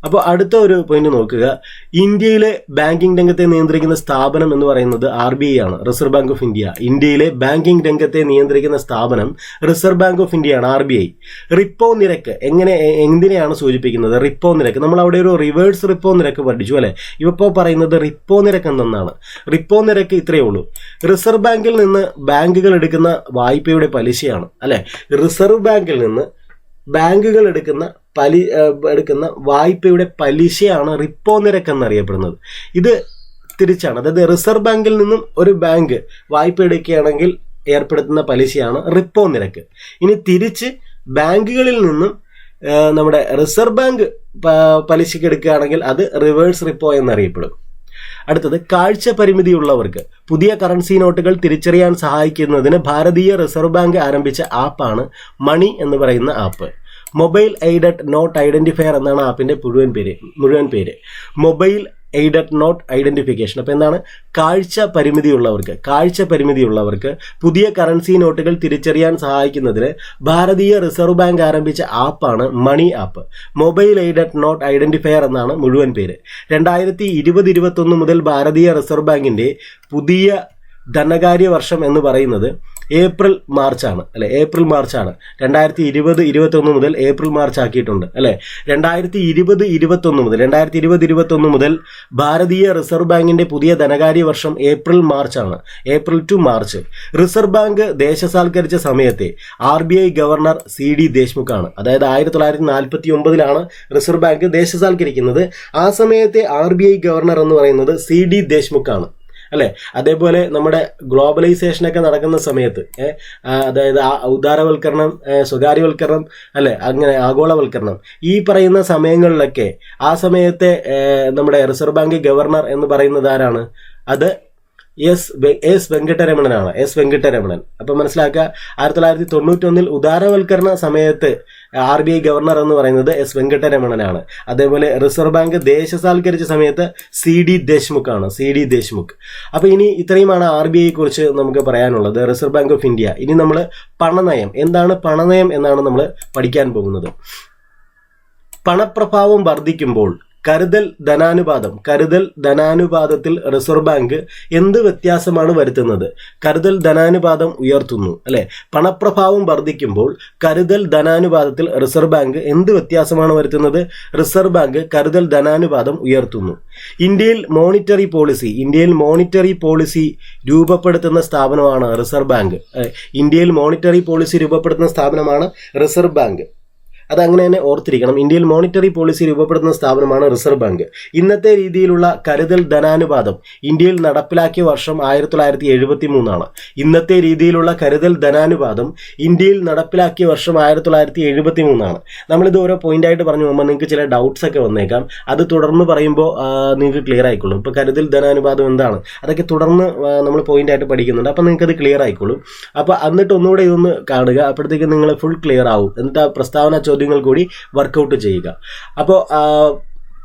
അപ്പോൾ അടുത്ത ഒരു പോയിന്റ് നോക്കുക. ഇന്ത്യയിലെ ബാങ്കിംഗ് രംഗത്തെ നിയന്ത്രിക്കുന്ന സ്ഥാപനം എന്ന് പറയുന്നത് ആർ ബി ഐ ആണ് റിസർവ് ബാങ്ക് ഓഫ് ഇന്ത്യ ഇന്ത്യയിലെ ബാങ്കിംഗ് രംഗത്തെ നിയന്ത്രിക്കുന്ന സ്ഥാപനം റിസർവ് ബാങ്ക് ഓഫ് ഇന്ത്യ ആണ് ആർ ബി ഐ റിപ്പോ നിരക്ക് എങ്ങനെ എന്തിനെയാണ് സൂചിപ്പിക്കുന്നത്? റിപ്പോ നിരക്ക്. നമ്മൾ അവിടെ ഒരു റിവേഴ്സ് റിപ്പോ നിരക്ക് പഠിച്ചു അല്ലേ? ഇപ്പോൾ പറയുന്നത് റിപ്പോ നിരക്ക് എന്തെന്നാണ് റിപ്പോ നിരക്ക് ഇത്രയേ ഉള്ളൂ. റിസർവ് ബാങ്കിൽ നിന്ന് ബാങ്കുകൾ എടുക്കുന്ന വായ്പയുടെ പലിശയാണ് അല്ലേ? റിസർവ് ബാങ്കിൽ നിന്ന് ബാങ്കുകൾ എടുക്കുന്ന പലി എടുക്കുന്ന വായ്പയുടെ പലിശയാണ് റിപ്പോ നിരക്ക് എന്നറിയപ്പെടുന്നത്. ഇത് തിരിച്ചാണ്. അതായത് റിസർവ് ബാങ്കിൽ നിന്നും ഒരു ബാങ്ക് വായ്പ എടുക്കുകയാണെങ്കിൽ ഏർപ്പെടുത്തുന്ന പലിശയാണ് റിപ്പോ നിരക്ക്. ഇനി തിരിച്ച് ബാങ്കുകളിൽ നിന്നും നമ്മുടെ റിസർവ് ബാങ്ക് പലിശയ്ക്ക് എടുക്കുകയാണെങ്കിൽ അത് റിവേഴ്സ് റിപ്പോ എന്നറിയപ്പെടും. അടുത്തത് കാഴ്ച പരിമിതിയുള്ളവർക്ക് പുതിയ കറൻസി നോട്ടുകൾ തിരിച്ചറിയാൻ സഹായിക്കുന്നതിന് ഭാരതീയ റിസർവ് ബാങ്ക് ആരംഭിച്ച ആപ്പാണ് മണി എന്ന് പറയുന്ന app. Mobile aided note identifier എന്നാണ് ആപ്പിന്റെ മുഴുവൻ പേര് മുഴുവൻ പേര്. Mobile aided note identification. അപ്പോൾ എന്താണ്? കാഴ്ച പരിമിതിയുള്ളവർക്ക് കാഴ്ച പരിമിതിയുള്ളവർക്ക് പുതിയ കറൻസി നോട്ടുകൾ തിരിച്ചറിയാൻ സഹായിക്കുന്നതിന് ഭാരതീയ റിസർവ് ബാങ്ക് ആരംഭിച്ച ആപ്പാണ് MANI app. Mobile aided note identifier എന്നാണ് മുഴുവൻ പേര്. രണ്ടായിരത്തി ഇരുപത് ഇരുപത്തൊന്ന് മുതൽ ഭാരതീയ റിസർവ് ബാങ്കിന്റെ പുതിയ ധനകാര്യ വർഷം എന്ന് പറയുന്നത് ഏപ്രിൽ മാർച്ചാണ് അല്ലെ? ഏപ്രിൽ മാർച്ചാണ്. രണ്ടായിരത്തി ഇരുപത് ഇരുപത്തൊന്ന് മുതൽ ഏപ്രിൽ മാർച്ച് ആക്കിയിട്ടുണ്ട് അല്ലെ? രണ്ടായിരത്തി ഇരുപത് ഇരുപത്തൊന്ന് മുതൽ രണ്ടായിരത്തി ഇരുപത് ഇരുപത്തൊന്ന് മുതൽ ഭാരതീയ റിസർവ് ബാങ്കിന്റെ പുതിയ ധനകാര്യ വർഷം April മാർച്ചാണ് April to March. Reserve bank ദേശസാൽക്കരിച്ച സമയത്തെ R B I governor C D ആണ് അതായത് ആയിരത്തി തൊള്ളായിരത്തി നാൽപ്പത്തി ഒമ്പതിലാണ് റിസർവ് ബാങ്ക് ദേശസാൽക്കരിക്കുന്നത്. ആ സമയത്തെ ആർ ബി ഐ ഗവർണർ എന്ന് പറയുന്നത് സി ഡി ദേശ്മുഖാണ് അല്ലെ? അതേപോലെ നമ്മുടെ ഗ്ലോബലൈസേഷൻ ഒക്കെ നടക്കുന്ന സമയത്ത് അതായത് ഉദാരവൽക്കരണം സ്വകാര്യവൽക്കരണം അല്ലെ? അങ്ങനെ ആഗോളവൽക്കരണം. ഈ പറയുന്ന സമയങ്ങളിലൊക്കെ ആ സമയത്തെ നമ്മുടെ റിസർവ് ബാങ്ക് ഗവർണർ എന്ന് പറയുന്നത് ആരാണ്? അത് എസ് എസ് വെങ്കട്ടരമണനാണ്. എസ് വെങ്കട്ടരമണൻ. അപ്പൊ മനസ്സിലാക്കുക ആയിരത്തി തൊള്ളായിരത്തി തൊണ്ണൂറ്റൊന്നിൽ ഉദാരവൽക്കരണ സമയത്ത് ആർ ബി ഐ ഗവർണർ എന്ന് പറയുന്നത് എസ് വെങ്കട്ടരമണനാണ്. അതേപോലെ റിസർവ് ബാങ്ക് ദേശസാൽക്കരിച്ച സമയത്ത് സി ഡി ദേശ്മുഖ് ആണ് സി ഡി ദേശ്മുഖ് അപ്പോൾ ഇനി ഇത്രയുമാണ് ആർ ബി ഐയെ കുറിച്ച് നമുക്ക് പറയാനുള്ളത് റിസർവ് ബാങ്ക് ഓഫ് ഇന്ത്യ. ഇനി നമ്മൾ പണനയം എന്താണ് പണനയം എന്നാണ് നമ്മൾ പഠിക്കാൻ പോകുന്നത്. പണപ്രഭാവം വർദ്ധിക്കുമ്പോൾ കരുതൽ ധനാനുപാതം. കരുതൽ ധനാനുപാതത്തിൽ റിസർവ് ബാങ്ക് എന്ത് വ്യത്യാസമാണ് വരുത്തുന്നത്? കരുതൽ ധനാനുപാതം ഉയർത്തുന്നു അല്ലെ? പണപ്രഭാവം വർദ്ധിക്കുമ്പോൾ കരുതൽ ധനാനുപാതത്തിൽ റിസർവ് ബാങ്ക് എന്ത് വ്യത്യാസമാണ് വരുത്തുന്നത്? റിസർവ് ബാങ്ക് കരുതൽ ധനാനുപാതം ഉയർത്തുന്നു. ഇന്ത്യയിൽ മോണിറ്ററി പോളിസി ഇന്ത്യയിൽ മോണിറ്ററി പോളിസി രൂപപ്പെടുത്തുന്ന സ്ഥാപനമാണ് റിസർവ് ബാങ്ക്. ഇന്ത്യയിൽ മോണിറ്ററി പോളിസി രൂപപ്പെടുത്തുന്ന സ്ഥാപനമാണ് റിസർവ് ബാങ്ക്. അത് അങ്ങനെ തന്നെ ഓർത്തിരിക്കണം. ഇന്ത്യയിൽ മോണിറ്ററി പോളിസി രൂപപ്പെടുന്ന സ്ഥാപനമാണ് റിസർവ് ബാങ്ക് ഇന്നത്തെ രീതിയിലുള്ള കരുതൽ ധനാനുപാതം ഇന്ത്യയിൽ നടപ്പിലാക്കിയ വർഷം ആയിരത്തി തൊള്ളായിരത്തി എഴുപത്തി മൂന്നാണ് ഇന്നത്തെ രീതിയിലുള്ള കരുതൽ ധനാനുപാതം ഇന്ത്യയിൽ നടപ്പിലാക്കിയ വർഷം ആയിരത്തി തൊള്ളായിരത്തി എഴുപത്തി മൂന്നാണ് നമ്മളിത് ഓരോ പോയിന്റ് ആയിട്ട് പറഞ്ഞു പോകുമ്പോൾ നിങ്ങൾക്ക് ചില ഡൗട്ട്സ് ഒക്കെ വന്നേക്കാം. അത് തുടർന്ന് പറയുമ്പോൾ നിങ്ങൾക്ക് ക്ലിയർ ആയിക്കോളും ഇപ്പോൾ കരുതൽ ധനാനുപാതം എന്താണ്? അതൊക്കെ തുടർന്ന് നമ്മൾ പോയിന്റ് ആയിട്ട് പഠിക്കുന്നുണ്ട്. അപ്പോൾ നിങ്ങൾക്ക് അത് ക്ലിയർ ആയിക്കോളും അപ്പോൾ എന്നിട്ട് ഒന്നുകൂടെ ഇതൊന്ന് കാണുക. അപ്പോഴത്തേക്ക് നിങ്ങൾ ഫുൾ ക്ലിയർ ആവും. എന്നിട്ട് ആ പ്രസ്താവന ചോദ്യങ്ങൾ കൂടി വർക്കൗട്ട് ചെയ്യുക. അപ്പോൾ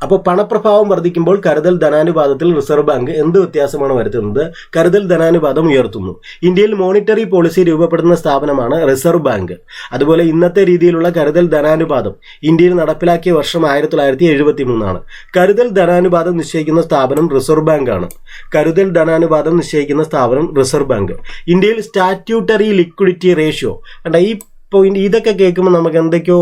അപ്പോൾ പണപ്രഭാവം വർദ്ധിക്കുമ്പോൾ കരുതൽ ധനാനുപാതത്തിൽ റിസർവ് ബാങ്ക് എന്ത് വ്യത്യാസമാണ് വരുത്തുന്നത്? കരുതൽ ധനാനുപാതം ഉയർത്തുന്നു. ഇന്ത്യയിൽ മോണിറ്ററി പോളിസി രൂപപ്പെടുന്ന സ്ഥാപനമാണ് റിസർവ് ബാങ്ക് അതുപോലെ ഇന്നത്തെ രീതിയിലുള്ള കരുതൽ ധനാനുപാതം ഇന്ത്യയിൽ നടപ്പിലാക്കിയ വർഷം ആയിരത്തി തൊള്ളായിരത്തി എഴുപത്തി മൂന്നാണ് കരുതൽ ധനാനുപാതം നിശ്ചയിക്കുന്ന സ്ഥാപനം റിസർവ് ബാങ്കാണ് കരുതൽ ധനാനുപാതം നിശ്ചയിക്കുന്ന സ്ഥാപനം റിസർവ് ബാങ്ക് ഇന്ത്യയിൽ സ്റ്റാറ്റ്യൂട്ടറി ലിക്വിഡിറ്റി റേഷ്യോ കണ്ട ഈ പോയിന്റ് ഇതൊക്കെ കേൾക്കുമ്പോൾ നമുക്ക് എന്തൊക്കെയോ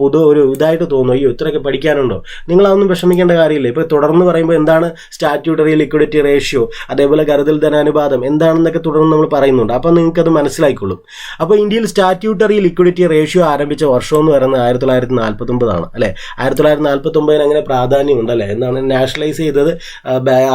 പൊതു ഒരു ഇതായിട്ട് തോന്നും അയ്യോ ഇത്രയൊക്കെ പഠിക്കാനുണ്ടോ? നിങ്ങൾ അതൊന്നും വിഷമിക്കേണ്ട കാര്യമില്ല. ഇപ്പോൾ തുടർന്ന് പറയുമ്പോൾ എന്താണ് സ്റ്റാറ്റ്യൂട്ടറി ലിക്വിഡിറ്റി റേഷ്യോ അതേപോലെ കരുതൽ ധനാനുപാതം എന്താണെന്നൊക്കെ തുടർന്ന് നമ്മൾ പറയുന്നുണ്ട്. അപ്പോൾ നിങ്ങൾക്ക് അത് മനസ്സിലായിക്കൊള്ളും. അപ്പോൾ ഇന്ത്യയിൽ സ്റ്റാറ്റ്യൂട്ടറി ലിക്വിഡിറ്റി റേഷ്യോ ആരംഭിച്ച വർഷം എന്ന് പറയുന്നത് ആയിരത്തി തൊള്ളായിരത്തി നാൽപ്പത്തൊമ്പതാണ് അല്ലേ? ആയിരത്തി തൊള്ളായിരത്തി നാൽപ്പത്തൊമ്പതിന് അങ്ങനെ പ്രാധാന്യമുണ്ട് അല്ലേ? എന്താണ് നാഷണലൈസ് ചെയ്തത്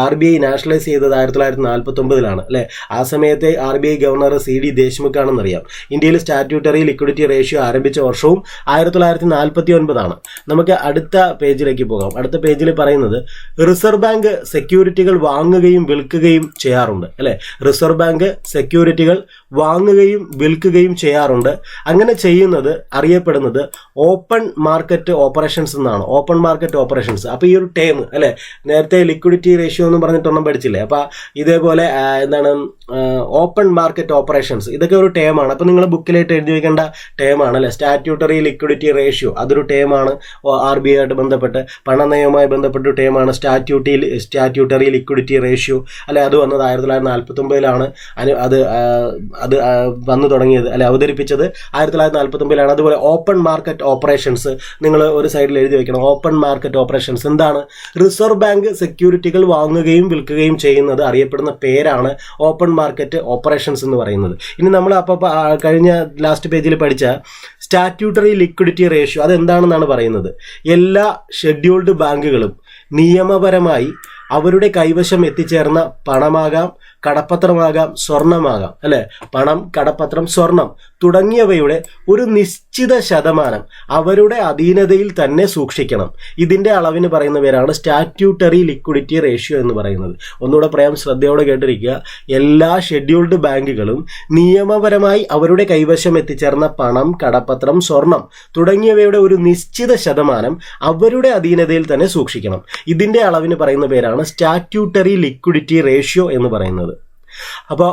ആർ ബി ഐ നാഷണലൈസ് ചെയ്തത് ആയിരത്തി തൊള്ളായിരത്തി നാൽപ്പത്തൊമ്പതിലാണ് അല്ലേ? ആ സമയത്തെ R B I governor C D Deshmukh ആണെന്നറിയാം ഇന്ത്യയിൽ സ്റ്റാറ്റ്യൂട്ടറി ലിക്വിഡിറ്റി റേഷ്യോ ആരംഭിച്ച വർഷവും ആയിരത്തി തൊള്ളായിരത്തി നാൽപ്പത്തി ഒൻപതാണ് നമുക്ക് അടുത്ത പേജിലേക്ക് പോകാം. അടുത്ത പേജിൽ പറയുന്നത് റിസർവ് ബാങ്ക് സെക്യൂരിറ്റികൾ വാങ്ങുകയും വിൽക്കുകയും ചെയ്യാറുണ്ട്. അല്ലെ? റിസർവ് ബാങ്ക് സെക്യൂരിറ്റികൾ വാങ്ങുകയും വിൽക്കുകയും ചെയ്യാറുണ്ട്. അങ്ങനെ ചെയ്യുന്നത് അറിയപ്പെടുന്നത് ഓപ്പൺ മാർക്കറ്റ് ഓപ്പറേഷൻസ് എന്നാണ്. Open market operations. അപ്പോൾ ഈ ഒരു ടേം അല്ലേ? നേരത്തെ ലിക്വിഡിറ്റി റേഷ്യോ എന്ന് പറഞ്ഞിട്ടൊന്നും പഠിച്ചില്ലേ? അപ്പോൾ ഇതേപോലെ എന്താണ് ഓപ്പൺ മാർക്കറ്റ് ഓപ്പറേഷൻസ്. ഇതൊക്കെ ഒരു ടേമാണ്. അപ്പോൾ നിങ്ങൾ ബുക്കിലായിട്ട് എഴുതി വയ്ക്കേണ്ട ടേമാണ് അല്ലേ? സ്റ്റാറ്റ്യൂട്ടറി ലിക്വിഡിറ്റി റേഷ്യോ അതൊരു ടേമാണ്. ആർ ബി ആയിട്ട് ബന്ധപ്പെട്ട് പണനയവുമായി ബന്ധപ്പെട്ട ടേമാണ് സ്റ്റാറ്റ്യൂട്ടി സ്റ്റാറ്റ്യൂട്ടറി ലിക്വിഡിറ്റി റേഷ്യോ. അല്ലെ? അത് വന്നത് ആയിരത്തി തൊള്ളായിരത്തി നാൽപ്പത്തി ഒമ്പതിലാണ് അത് അത് വന്നു തുടങ്ങിയത് അല്ലെ അവതരിപ്പിച്ചത് ആയിരത്തി തൊള്ളായിരത്തി നാൽപ്പത്തി ഒമ്പതിലാണ് അതുപോലെ ഓപ്പൺ മാർക്കറ്റ് ഓപ്പറേഷൻസ് നിങ്ങൾ ഒരു സൈഡിൽ എഴുതി വെക്കണം. ഓപ്പൺ മാർക്കറ്റ് ഓപ്പറേഷൻസ് എന്താണ്? റിസർവ് ബാങ്ക് സെക്യൂരിറ്റികൾ വാങ്ങുകയും വിൽക്കുകയും ചെയ്യുന്നത് അറിയപ്പെടുന്ന പേരാണ് ഓപ്പൺ മാർക്കറ്റ് ഓപ്പറേഷൻസ് എന്ന് പറയുന്നത്. ഇനി നമ്മൾ അപ്പോൾ കഴിഞ്ഞ ലാസ്റ്റ് പേജിൽ പഠിച്ച സ്റ്റാറ്റ്യൂട്ടറി ലിക്വിഡിറ്റി റേഷ്യോ അതെന്താണെന്നാണ് പറയുന്നത്? എല്ലാ ഷെഡ്യൂൾഡ് ബാങ്കുകളും നിയമപരമായി അവരുടെ കൈവശം എത്തിച്ചേർന്ന പണമാകാം കടപ്പത്രമാകാം സ്വർണമാകാം അല്ലെ? പണം കടപ്പത്രം സ്വർണം തുടങ്ങിയവയുടെ ഒരു നിശ്ചിത ശതമാനം അവരുടെ അധീനതയിൽ തന്നെ സൂക്ഷിക്കണം. ഇതിന്റെ അളവിന് പറയുന്ന പേരാണ് സ്റ്റാറ്റ്യൂട്ടറി ലിക്വിഡിറ്റി റേഷ്യോ എന്ന് പറയുന്നത്. ഒന്നുകൂടെ പറയാം ശ്രദ്ധയോടെ കേട്ടിരിക്കുക. എല്ലാ ഷെഡ്യൂൾഡ് ബാങ്കുകളും നിയമപരമായി അവരുടെ കൈവശം എത്തിച്ചേർന്ന പണം കടപ്പത്രം സ്വർണം തുടങ്ങിയവയുടെ ഒരു നിശ്ചിത ശതമാനം അവരുടെ അധീനതയിൽ തന്നെ സൂക്ഷിക്കണം. ഇതിന്റെ അളവിന് പറയുന്ന പേരാണ് സ്റ്റാറ്റ്യൂട്ടറി ലിക്വിഡിറ്റി റേഷ്യോ എന്ന് പറയുന്നത്. അപ്പോൾ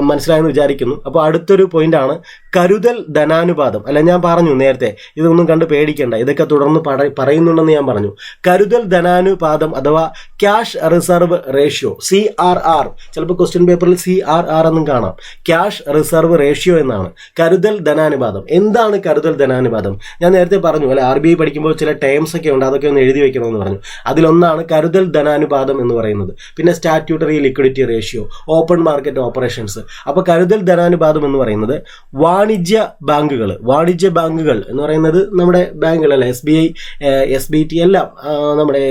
മനസ്സിലായെന്ന് വിചാരിക്കുന്നു. അപ്പോൾ അടുത്തൊരു പോയിന്റാണ് കരുതൽ ധനാനുപാതം. അല്ല ഞാൻ പറഞ്ഞു നേരത്തെ ഇതൊന്നും കണ്ട് പേടിക്കേണ്ട. ഇതൊക്കെ തുടർന്ന് പറ- പറയുന്നുണ്ടെന്ന് ഞാൻ പറഞ്ഞു. കരുതൽ ധനാനുപാതം അഥവാ cash reserve ratio C R R. ചിലപ്പോൾ ക്വസ്റ്റ്യൻ പേപ്പറിൽ സി ആർ ആർ എന്നും കാണാം. ക്യാഷ് റിസർവ് റേഷ്യോ എന്നാണ്. കരുതൽ ധനാനുപാതം. എന്താണ് കരുതൽ ധനാനുപാതം? ഞാൻ നേരത്തെ പറഞ്ഞു അല്ലെ ആർ ബി ഐ പഠിക്കുമ്പോൾ ചില ടേംസ് ഒക്കെ ഉണ്ട് അതൊക്കെ ഒന്ന് എഴുതി വെക്കണമെന്ന് പറഞ്ഞു. അതിലൊന്നാണ് കരുതൽ ധനാനുപാതം എന്ന് പറയുന്നത്. പിന്നെ statutory liquidity ratio open market operations അപ്പോൾ കരുതൽ ധനാനുപാതം എന്ന് പറയുന്നത് വാണിജ്യ ബാങ്കുകൾ. വാണിജ്യ ബാങ്കുകൾ എന്ന് പറയുന്നത് നമ്മുടെ ബാങ്കുകൾ അല്ലെ? S B I S B T എല്ലാം നമ്മുടെ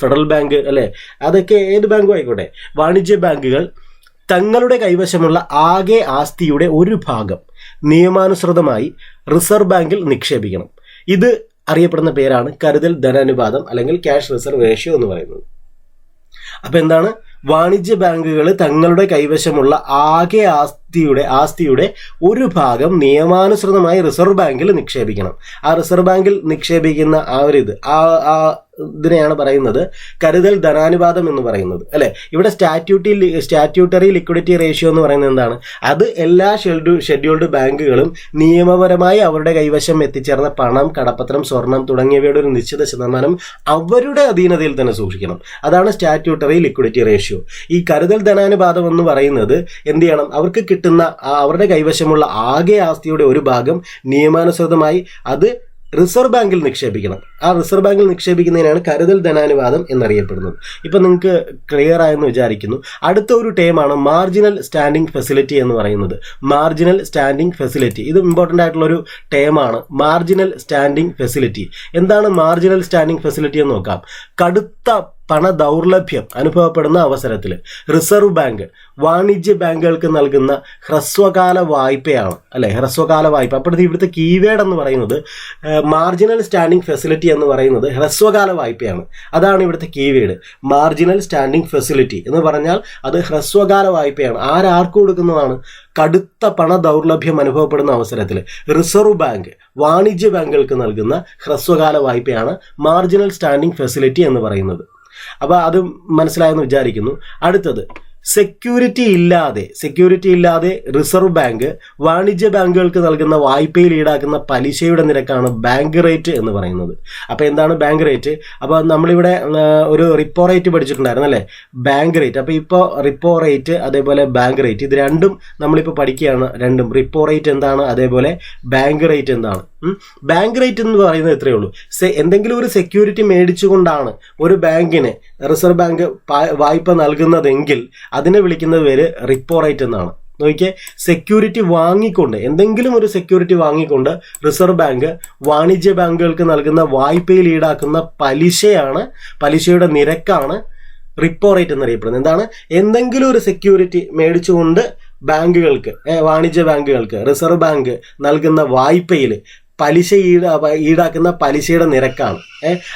ഫെഡറൽ ബാങ്ക് അല്ലെ? അതൊക്കെ ഏത് ബാങ്കും ആയിക്കോട്ടെ. വാണിജ്യ ബാങ്കുകൾ തങ്ങളുടെ കൈവശമുള്ള ആകെ ആസ്തിയുടെ ഒരു ഭാഗം നിയമാനുസൃതമായി റിസർവ് ബാങ്കിൽ നിക്ഷേപിക്കണം. ഇത് അറിയപ്പെടുന്ന പേരാണ് കരുതൽ ധനാനുപാതം അല്ലെങ്കിൽ ക്യാഷ് റിസർവ് റേഷ്യോ എന്ന് പറയുന്നത്. അപ്പോൾ എന്താണ്? വാണിജ്യ ബാങ്കുകൾ തങ്ങളുടെ കൈവശമുള്ള ആകെ ആസ്തിയുടെ ആസ്തിയുടെ ഒരു ഭാഗം നിയമാനുസൃതമായി റിസർവ് ബാങ്കിൽ നിക്ഷേപിക്കണം. ആ റിസർവ് ബാങ്കിൽ നിക്ഷേപിക്കുന്ന ആ ഒരു ഇത് ആ ആ ഇതിനെയാണ് പറയുന്നത്. കരുതൽ ധനാനുപാതം എന്ന് പറയുന്നത്. അല്ലെ? ഇവിടെ സ്റ്റാറ്റ്യൂട്ടി സ്റ്റാറ്റ്യൂട്ടറി ലിക്വിഡിറ്റി റേഷ്യോ എന്ന് പറയുന്നത് എന്താണ്? അത് എല്ലാ ഷെഡ്യൂ ഷെഡ്യൂൾഡ് ബാങ്കുകളും നിയമപരമായി അവരുടെ കൈവശം എത്തിച്ചേർന്ന പണം കടപ്പത്രം സ്വർണം തുടങ്ങിയവയുടെ ഒരു നിശ്ചിത ശതമാനം അവരുടെ അധീനതയിൽ തന്നെ സൂക്ഷിക്കണം. അതാണ് സ്റ്റാറ്റ്യൂട്ടറി ലിക്വിഡിറ്റി റേഷ്യോ ഈ കരുതൽ ധനാനുപാതം എന്ന് പറയുന്നത് എന്ത് ചെയ്യണം? അവർക്ക് കിട്ടുന്ന അവരുടെ കൈവശമുള്ള ആകെ ആസ്തിയുടെ ഒരു ഭാഗം നിയമാനുസൃതമായി അത് റിസർവ് ബാങ്കിൽ നിക്ഷേപിക്കണം. ആ റിസർവ് ബാങ്കിൽ നിക്ഷേപിക്കുന്നതിനാണ് കരുതൽ ധനാനുവാദം എന്നറിയപ്പെടുന്നത്. ഇപ്പം നിങ്ങൾക്ക് ക്ലിയർ ആയെന്ന് വിചാരിക്കുന്നു. അടുത്ത ഒരു ടേമാണ് മാർജിനൽ സ്റ്റാൻഡിംഗ് ഫെസിലിറ്റി എന്ന് പറയുന്നത്. മാർജിനൽ സ്റ്റാൻഡിംഗ് ഫെസിലിറ്റി ഇത് ഇമ്പോർട്ടന്റ് ആയിട്ടുള്ള ഒരു ടേമാണ് മാർജിനൽ സ്റ്റാൻഡിംഗ് ഫെസിലിറ്റി എന്താണ് മാർജിനൽ സ്റ്റാൻഡിംഗ് ഫെസിലിറ്റി എന്ന് നോക്കാം. കടുത്ത പണ ദൗർലഭ്യം അനുഭവപ്പെടുന്ന അവസരത്തിൽ റിസർവ് ബാങ്ക് വാണിജ്യ ബാങ്കുകൾക്ക് നൽകുന്ന ഹ്രസ്വകാല വായ്പയാണ്. അല്ലെ? ഹ്രസ്വകാല വായ്പ. അപ്പോഴത്തെ ഇവിടുത്തെ കീവേഡ് എന്ന് പറയുന്നത് മാർജിനൽ സ്റ്റാൻഡിംഗ് ഫെസിലിറ്റി എന്ന് പറയുന്നത് ഹ്രസ്വകാല വായ്പയാണ്. അതാണ് ഇവിടുത്തെ കീവേഡ് മാർജിനൽ സ്റ്റാൻഡിംഗ് ഫെസിലിറ്റി എന്ന് പറഞ്ഞാൽ അത് ഹ്രസ്വകാല വായ്പയാണ്. ആരാർക്ക് കൊടുക്കുന്നതാണ്? കടുത്ത പണ ദൗർലഭ്യം അനുഭവപ്പെടുന്ന അവസരത്തിൽ റിസർവ് ബാങ്ക് വാണിജ്യ ബാങ്കുകൾക്ക് നൽകുന്ന ഹ്രസ്വകാല വായ്പയാണ് മാർജിനൽ സ്റ്റാൻഡിംഗ് ഫെസിലിറ്റി എന്ന് പറയുന്നത്. അപ്പോൾ അത് മനസ്സിലായെന്ന് വിചാരിക്കുന്നു. അടുത്തത് സെക്യൂരിറ്റി ഇല്ലാതെ സെക്യൂരിറ്റി ഇല്ലാതെ റിസർവ് ബാങ്ക് വാണിജ്യ ബാങ്കുകൾക്ക് നൽകുന്ന വായ്പയിൽ ഈടാക്കുന്ന പലിശയുടെ നിരക്കാണ് ബാങ്ക് റേറ്റ് എന്ന് പറയുന്നത്. അപ്പോൾ എന്താണ് ബാങ്ക് റേറ്റ് അപ്പോൾ നമ്മളിവിടെ ഒരു റിപ്പോ റേറ്റ് പഠിച്ചിട്ടുണ്ടായിരുന്നു അല്ലേ? ബാങ്ക് റേറ്റ് അപ്പോൾ ഇപ്പോൾ റിപ്പോ റേറ്റ് അതേപോലെ ബാങ്ക് റേറ്റ് ഇത് രണ്ടും നമ്മളിപ്പോൾ പഠിക്കുകയാണ് രണ്ടും. റിപ്പോ റേറ്റ് എന്താണ്? അതേപോലെ ബാങ്ക് റേറ്റ് എന്താണ്? ബാങ്ക് റേറ്റ് എന്ന് പറയുന്നത് ഇത്രയേ ഉള്ളൂ. എന്തെങ്കിലും ഒരു സെക്യൂരിറ്റി മേടിച്ചുകൊണ്ടാണ് ഒരു ബാങ്കിന് റിസർവ് ബാങ്ക് വായ്പ നൽകുന്നതെങ്കിൽ അതിനെ വിളിക്കുന്ന പേര് റിപ്പോ റേറ്റ് എന്നാണ്. നോക്കിയേ സെക്യൂരിറ്റി വാങ്ങിക്കൊണ്ട് എന്തെങ്കിലും ഒരു സെക്യൂരിറ്റി വാങ്ങിക്കൊണ്ട് റിസർവ് ബാങ്ക് വാണിജ്യ ബാങ്കുകൾക്ക് നൽകുന്ന വായ്പയിൽ ഈടാക്കുന്ന പലിശയാണ് പലിശയുടെ നിരക്കാണ് റിപ്പോ റേറ്റ് എന്നറിയപ്പെടുന്നത്. എന്താണ്? എന്തെങ്കിലും ഒരു സെക്യൂരിറ്റി മേടിച്ചുകൊണ്ട് ബാങ്കുകൾക്ക് വാണിജ്യ ബാങ്കുകൾക്ക് റിസർവ് ബാങ്ക് നൽകുന്ന വായ്പയിൽ പലിശ ഈടാ ഈടാക്കുന്ന പലിശയുടെ നിരക്കാണ്.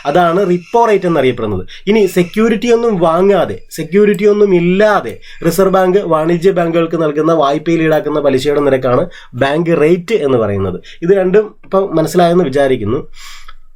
അതാണ് റിപ്പോ റേറ്റ് എന്നറിയപ്പെടുന്നത്. ഇനി സെക്യൂരിറ്റി ഒന്നും വാങ്ങാതെ സെക്യൂരിറ്റി ഒന്നും ഇല്ലാതെ റിസർവ് ബാങ്ക് വാണിജ്യ ബാങ്കുകൾക്ക് നൽകുന്ന വായ്പയിൽ ഈടാക്കുന്ന പലിശയുടെ നിരക്കാണ് ബാങ്ക് റേറ്റ് എന്ന് പറയുന്നത്. ഇത് രണ്ടും ഇപ്പം മനസ്സിലായെന്ന് വിചാരിക്കുന്നു.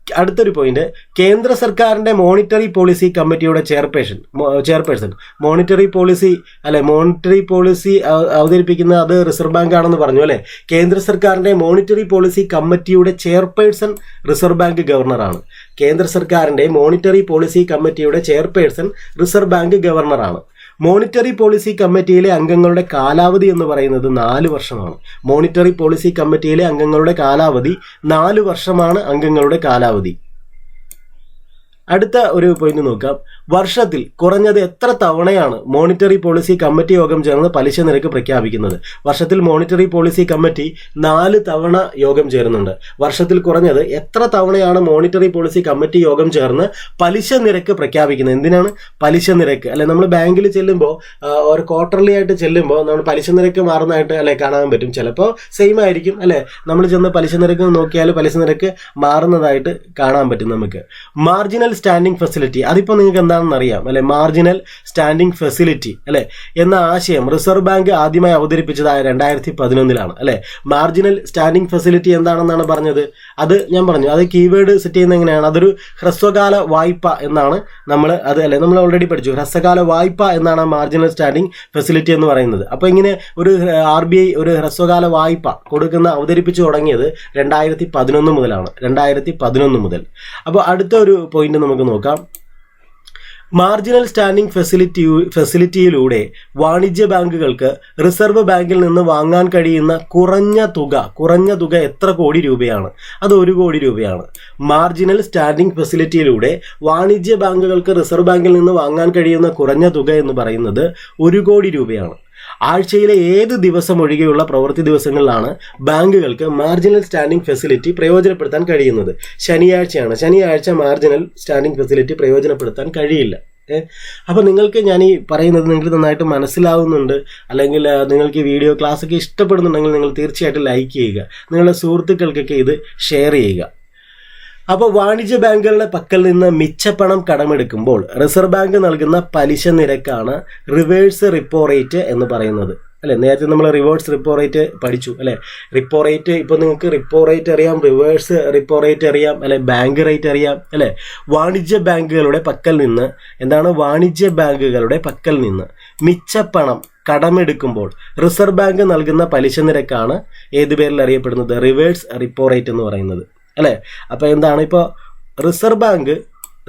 അടുത്തൊരു പോയിന്റ് കേന്ദ്ര സർക്കാരിന്റെ മോണിറ്ററി പോളിസി കമ്മിറ്റിയുടെ ചെയർപേഴ്സൺ ചെയർപേഴ്സൺ മോണിറ്ററി പോളിസി അല്ലെ മോണിറ്ററി പോളിസി അവ- അവതരിപ്പിക്കുന്ന അത് റിസർവ് ബാങ്ക് ആണെന്ന് പറഞ്ഞു അല്ലെ? കേന്ദ്ര സർക്കാരിന്റെ മോണിറ്ററി പോളിസി കമ്മിറ്റിയുടെ ചെയർപേഴ്സൺ റിസർവ് ബാങ്ക് ഗവർണറാണ് കേന്ദ്ര സർക്കാരിന്റെ മോണിറ്ററി പോളിസി കമ്മിറ്റിയുടെ ചെയർപേഴ്സൺ റിസർവ് ബാങ്ക് ഗവർണറാണ് മോണിറ്ററി പോളിസി കമ്മിറ്റിയിലെ അംഗങ്ങളുടെ കാലാവധി എന്ന് പറയുന്നത് നാല് വർഷമാണ്. മോണിറ്ററി പോളിസി കമ്മിറ്റിയിലെ അംഗങ്ങളുടെ കാലാവധി നാല് വർഷമാണ് അംഗങ്ങളുടെ കാലാവധി. അടുത്ത ഒരു പോയിന്റ് നോക്കാം. വർഷത്തിൽ കുറഞ്ഞത് എത്ര തവണയാണ് മോണിറ്ററി പോളിസി കമ്മിറ്റി യോഗം ചേർന്ന് പലിശ നിരക്ക് പ്രഖ്യാപിക്കുന്നത്? വർഷത്തിൽ മോണിറ്ററി പോളിസി കമ്മിറ്റി നാല് തവണ യോഗം ചേരുന്നുണ്ട്. വർഷത്തിൽ കുറഞ്ഞത് എത്ര തവണയാണ് മോണിറ്ററി പോളിസി കമ്മിറ്റി യോഗം ചേർന്ന് പലിശ നിരക്ക് പ്രഖ്യാപിക്കുന്നത്? എന്തിനാണ് പലിശ നിരക്ക്? അല്ലെ നമ്മൾ ബാങ്കിൽ ചെല്ലുമ്പോൾ ഒരു ക്വാർട്ടർലി ആയിട്ട് ചെല്ലുമ്പോൾ നമ്മൾ പലിശ നിരക്ക് മാറുന്നതായിട്ട് അല്ലെ കാണാൻ പറ്റും. ചിലപ്പോൾ സെയിം ആയിരിക്കും അല്ലെ? നമ്മൾ ചെന്ന് പലിശ നിരക്ക് നോക്കിയാൽ പലിശ നിരക്ക് മാറുന്നതായിട്ട് കാണാൻ പറ്റും നമുക്ക്. മാർജിനൽ സ്റ്റാൻഡിംഗ് ഫെസിലിറ്റി അതിപ്പോൾ നിങ്ങൾക്ക് എന്താണെന്ന് അറിയാം അല്ലെ? മാർജിനൽ സ്റ്റാൻഡിങ് ഫെസിലിറ്റി അല്ലെ? എന്ന ആശയം റിസർവ് ബാങ്ക് ആദ്യമായി അവതരിപ്പിച്ചതായ രണ്ടായിരത്തി പതിനൊന്നിലാണ് അല്ലെ? മാർജിനൽ സ്റ്റാൻഡിങ് ഫെസിലിറ്റി എന്താണെന്നാണ് പറഞ്ഞത്? അത് ഞാൻ പറഞ്ഞു. അത് കീവേഡ് സെറ്റ് ചെയ്യുന്നത് എങ്ങനെയാണ്? അതൊരു ഹ്രസ്വകാല വായ്പ എന്നാണ് നമ്മൾ അത് അല്ലെ നമ്മൾ ഓൾറെഡി പഠിച്ചു. ഹ്രസ്വകാല വായ്പ എന്നാണ് മാർജിനൽ സ്റ്റാൻഡിംഗ് ഫെസിലിറ്റി എന്ന് പറയുന്നത്. അപ്പോൾ ഇങ്ങനെ ഒരു ആർ ബി ഐ ഒരു ഹ്രസ്വകാല വായ്പ കൊടുക്കുന്ന അവതരിപ്പിച്ചു തുടങ്ങിയത് രണ്ടായിരത്തി പതിനൊന്ന് മുതലാണ്. രണ്ടായിരത്തി പതിനൊന്ന് മുതൽ. അപ്പോൾ അടുത്ത ഒരു പോയിന്റ് നമുക്ക് നോക്കാം. മാർജിനൽ സ്റ്റാൻഡിംഗ് ഫെസിലിറ്റി ഫെസിലിറ്റിയിലൂടെ വാണിജ്യ ബാങ്കുകൾക്ക് റിസർവ് ബാങ്കിൽ നിന്ന് വാങ്ങാൻ കഴിയുന്ന കുറഞ്ഞ തുക കുറഞ്ഞ തുക എത്ര കോടി രൂപയാണ്? അത് ഒരു കോടി രൂപയാണ്. മാർജിനൽ സ്റ്റാൻഡിംഗ് ഫെസിലിറ്റിയിലൂടെ വാണിജ്യ ബാങ്കുകൾക്ക് റിസർവ് ബാങ്കിൽ നിന്ന് വാങ്ങാൻ കഴിയുന്ന കുറഞ്ഞ തുക എന്ന് പറയുന്നത് ഒരു കോടി രൂപയാണ്. ആഴ്ചയിലെ ഏത് ദിവസം ഒഴികെയുള്ള പ്രവൃത്തി ദിവസങ്ങളിലാണ് ബാങ്കുകൾക്ക് മാർജിനൽ സ്റ്റാൻഡിംഗ് ഫെസിലിറ്റി പ്രയോജനപ്പെടുത്താൻ കഴിയുന്നത്? ശനിയാഴ്ചയാണ്. ശനിയാഴ്ച മാർജിനൽ സ്റ്റാൻഡിംഗ് ഫെസിലിറ്റി പ്രയോജനപ്പെടുത്താൻ കഴിയില്ല? അപ്പോൾ നിങ്ങൾക്ക് ഞാൻ ഈ പറയുന്നത് നിങ്ങൾക്ക് നന്നായിട്ട് മനസ്സിലാവുന്നുണ്ട്. അല്ലെങ്കിൽ നിങ്ങൾക്ക് ഈ വീഡിയോ ക്ലാസ്സൊക്കെ ഇഷ്ടപ്പെടുന്നുണ്ടെങ്കിൽ നിങ്ങൾ തീർച്ചയായിട്ടും ലൈക്ക് ചെയ്യുക. നിങ്ങളുടെ സുഹൃത്തുക്കൾക്കൊക്കെ ഇത് ഷെയർ ചെയ്യുക. അപ്പോൾ വാണിജ്യ ബാങ്കുകളുടെ പക്കൽ നിന്ന് മിച്ചപ്പണം കടമെടുക്കുമ്പോൾ റിസർവ് ബാങ്ക് നൽകുന്ന പലിശ നിരക്കാണ് റിവേഴ്സ് റിപ്പോ റേറ്റ് എന്ന് പറയുന്നത്. അല്ലെ? നേരത്തെ നമ്മൾ റിവേഴ്സ് റിപ്പോ റേറ്റ് പഠിച്ചു അല്ലെ? റിപ്പോ റേറ്റ് ഇപ്പോൾ നിങ്ങൾക്ക് റിപ്പോ റേറ്റ് അറിയാം റിവേഴ്സ് റിപ്പോ റേറ്റ് അറിയാം അല്ലെ? ബാങ്ക് റേറ്റ് അറിയാം അല്ലെ? വാണിജ്യ ബാങ്കുകളുടെ പക്കൽ നിന്ന് എന്താണ്? വാണിജ്യ ബാങ്കുകളുടെ പക്കൽ നിന്ന് മിച്ചപ്പണം കടമെടുക്കുമ്പോൾ റിസർവ് ബാങ്ക് നൽകുന്ന പലിശ നിരക്കാണ് ഏത് പേരിൽ അറിയപ്പെടുന്നത്? റിവേഴ്സ് റിപ്പോ റേറ്റ് എന്ന് പറയുന്നത്. അല്ലേ? അപ്പോൾ എന്താണ്? ഇപ്പോൾ റിസർവ് ബാങ്ക്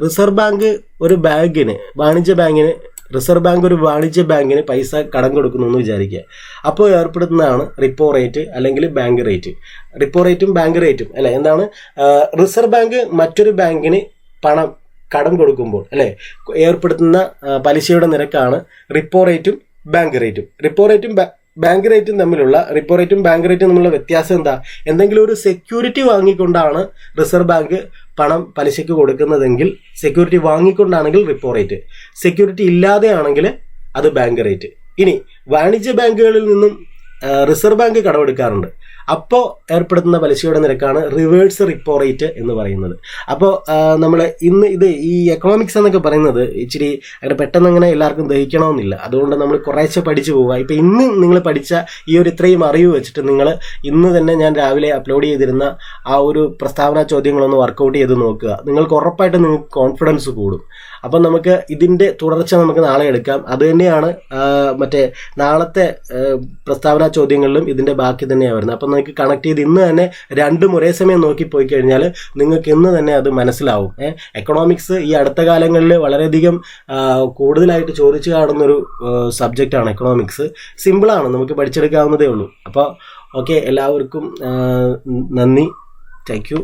റിസർവ് ബാങ്ക് ഒരു ബാങ്കിന് വാണിജ്യ ബാങ്കിന് റിസർവ് ബാങ്ക് ഒരു വാണിജ്യ ബാങ്കിന് പൈസ കടം കൊടുക്കുന്നു എന്ന് വിചാരിക്കുക. അപ്പോൾ ഏർപ്പെടുത്തുന്നതാണ് റിപ്പോ റേറ്റ് അല്ലെങ്കിൽ ബാങ്ക് റേറ്റ് റിപ്പോ റേറ്റും ബാങ്ക് റേറ്റും അല്ലേ? എന്താണ്? റിസർവ് ബാങ്ക് മറ്റൊരു ബാങ്കിന് പണം കടം കൊടുക്കുമ്പോൾ അല്ലേ? ഏർപ്പെടുത്തുന്ന പലിശയുടെ നിരക്കാണ് റിപ്പോ റേറ്റും ബാങ്ക് റേറ്റും റിപ്പോ റേറ്റും ബാങ്ക് റേറ്റും തമ്മിലുള്ള റിപ്പോ റേറ്റും ബാങ്ക് റേറ്റും തമ്മിലുള്ള വ്യത്യാസം എന്താ? എന്തെങ്കിലും ഒരു സെക്യൂരിറ്റി വാങ്ങിക്കൊണ്ടാണ് റിസർവ് ബാങ്ക് പണം പലിശയ്ക്ക് കൊടുക്കുന്നതെങ്കിൽ സെക്യൂരിറ്റി വാങ്ങിക്കൊണ്ടാണെങ്കിൽ റിപ്പോ റേറ്റ് സെക്യൂരിറ്റി ഇല്ലാതെയാണെങ്കിൽ അത് ബാങ്ക് റേറ്റ് ഇനി വാണിജ്യ ബാങ്കുകളിൽ നിന്നും റിസർവ് ബാങ്ക് കടമെടുക്കാറുണ്ട്. അപ്പോൾ ഏർപ്പെടുത്തുന്ന പലിശയുടെ നിരക്കാണ് റിവേഴ്സ് റിപ്പോ റേറ്റ് എന്ന് പറയുന്നത്. അപ്പോൾ നമ്മൾ ഇന്ന് ഇത് ഈ എക്കണോമിക്സ് എന്നൊക്കെ പറയുന്നത് ഇച്ചിരി അങ്ങനെ പെട്ടെന്ന് അങ്ങനെ എല്ലാവർക്കും ദഹിക്കണമെന്നില്ല. അതുകൊണ്ട് നമ്മൾ കുറേശ്ശെ പഠിച്ചു പോവുക. ഇപ്പം ഇന്ന് നിങ്ങൾ പഠിച്ച ഈ ഒരു ഇത്രയും അറിവ് വെച്ചിട്ട് നിങ്ങൾ ഇന്ന് തന്നെ ഞാൻ രാവിലെ അപ്ലോഡ് ചെയ്തിരുന്ന ആ ഒരു പ്രസ്താവന ചോദ്യങ്ങളൊന്ന് വർക്കൗട്ട് ചെയ്ത് നോക്കുക. നിങ്ങൾക്ക് ഉറപ്പായിട്ട് നിങ്ങൾക്ക് കോൺഫിഡൻസ് കൂടും. അപ്പം നമുക്ക് ഇതിന്റെ തുടർച്ച നമുക്ക് നാളെ എടുക്കാം. അത് തന്നെയാണ് മറ്റേ നാളത്തെ പ്രസ്താവന ചോദ്യങ്ങളിലും ഇതിന്റെ ബാക്കി തന്നെയാണ് വരുന്നത്. അപ്പം നിങ്ങൾക്ക് കണക്ട് ചെയ്ത് ഇന്ന് തന്നെ രണ്ടും ഒരേ സമയം നോക്കി പോയി കഴിഞ്ഞാൽ നിങ്ങൾക്ക് ഇന്ന് തന്നെ അത് മനസ്സിലാവും. എക്കണോമിക്സ് ഈ അടുത്ത കാലങ്ങളിൽ വളരെയധികം കൂടുതലായിട്ട് ചോദിച്ചു കാണുന്നൊരു സബ്ജക്റ്റാണ് എക്കണോമിക്സ് സിമ്പിളാണ് നമുക്ക് പഠിച്ചെടുക്കാവുന്നതേ ഉള്ളൂ. അപ്പോൾ ഓക്കെ എല്ലാവർക്കും നന്ദി. Thank you